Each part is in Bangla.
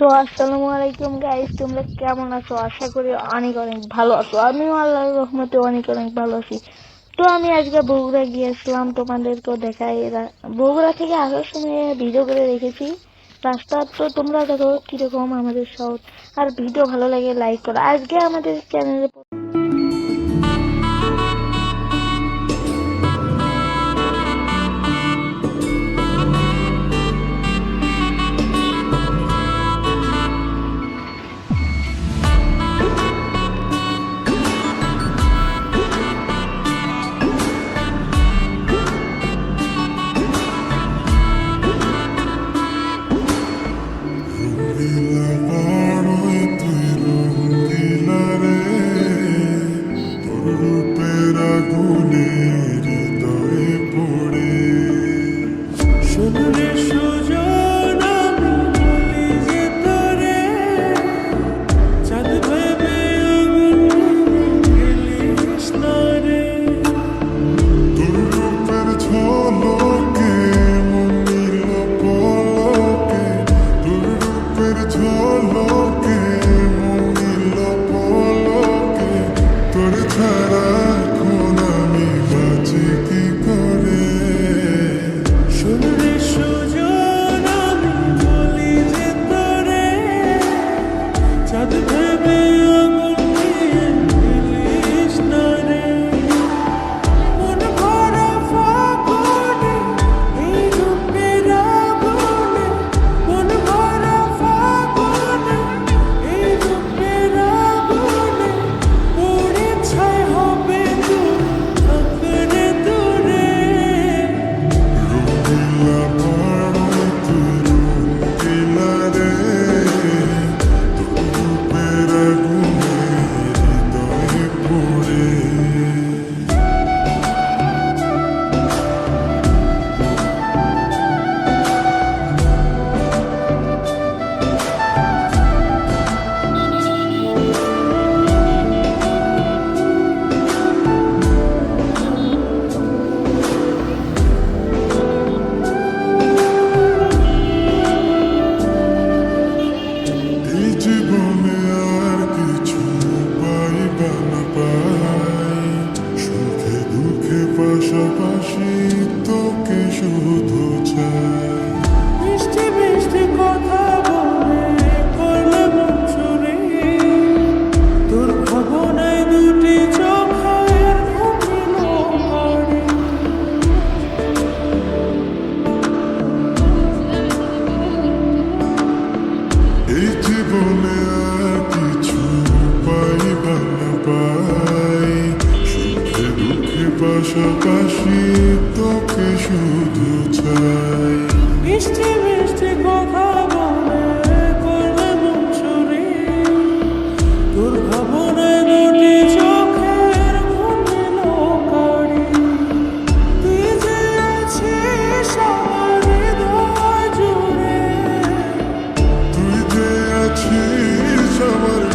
তো আসসালামু আলাইকুম গাইস তোমরা কেমন আছো? আশা করি অনেক অনেক ভালো আছো। আমিও আল্লাহ রহমতে অনেক অনেক ভালো আছি। তো আমি আজকে বগুড়া গিয়েছিলাম, তোমাদেরকেও দেখাই বগুড়া থেকে আসার সময় ভিডিও করে রেখেছি। রাস্তা তো তোমরা দেখো কীরকম আমাদের শহর। আর ভিডিও ভালো লাগে লাইক করো। আজকে আমাদের চ্যানেলে শুধু চাই মিষ্টি মিষ্টি কথা বলে করলে মন চুরি তোর ভাবনায় দুটি চোখের ঘুমিল করে তুই যে আছিস আমার হৃদয় জুড়ে। তুই যে আছিস আমার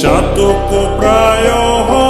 Chato ko prayo ho.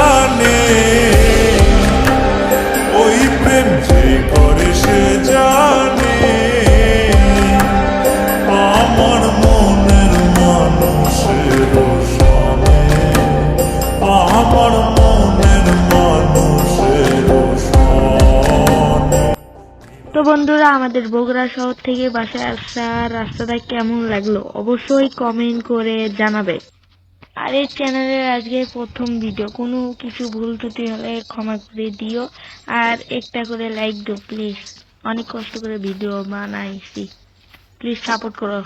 বন্ধুরা, আমাদের বগুড়া শহর থেকে বাসায় আসার রাস্তাটা কেমন লাগল অবশ্যই কমেন্ট করে জানাবে। আর এই চ্যানেলের আজকে প্রথম ভিডিও কোনো কিছু ভুল ত্রুটি হলে ক্ষমা করে দিও। আর একটা করে লাইক দিও প্লিজ অনেক কষ্ট করে ভিডিও বানাইছি। প্লিজ সাপোর্ট করো।